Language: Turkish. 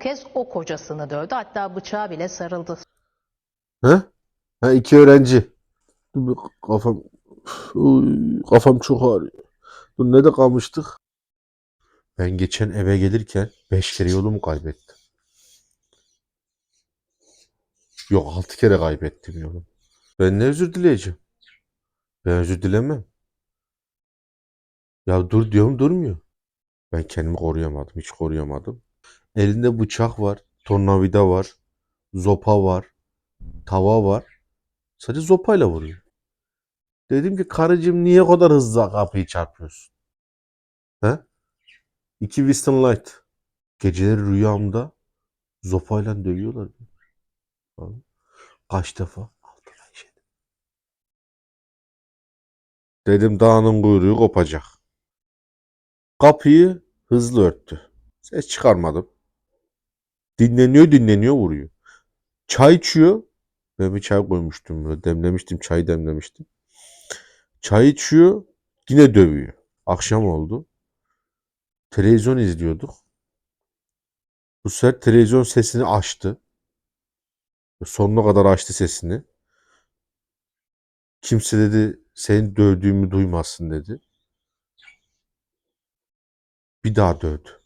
kez o kocasını dövdü. Hatta bıçağa bile sarıldı. He? Ha iki öğrenci. Dur kafam Uy, kafam çok ağrıyor. Dur ne de kalmıştık? Ben geçen eve gelirken 5 kere yolumu kaybettim. Yok 6 kere kaybettim yolumu. Ben ne özür dileyeceğim? Ben özür dilemem. Ya dur diyorum durmuyor. Ben kendimi koruyamadım. Hiç koruyamadım. Elinde bıçak var. Tornavida var. Zopa var. Tava var. Sadece zopayla vuruyor. Dedim ki karıcığım niye kadar hızlı kapıyı çarpıyorsun? He? İki Winston Light. Geceleri rüyamda zopayla dövüyorlar. Kaç defa? Dedim dağının kuyruğu kopacak. Kapıyı hızlı örttü. Ses çıkarmadım. Dinleniyor dinleniyor vuruyor. Çay içiyor. Ben bir çay koymuştum. Böyle demlemiştim. Çay demlemiştim. Çay içiyor. Yine dövüyor. Akşam oldu. Televizyon izliyorduk. Bu sefer televizyon sesini açtı. Sonuna kadar açtı sesini. Kimse dedi senin dövdüğümü duymasın dedi. Bir daha dövdü.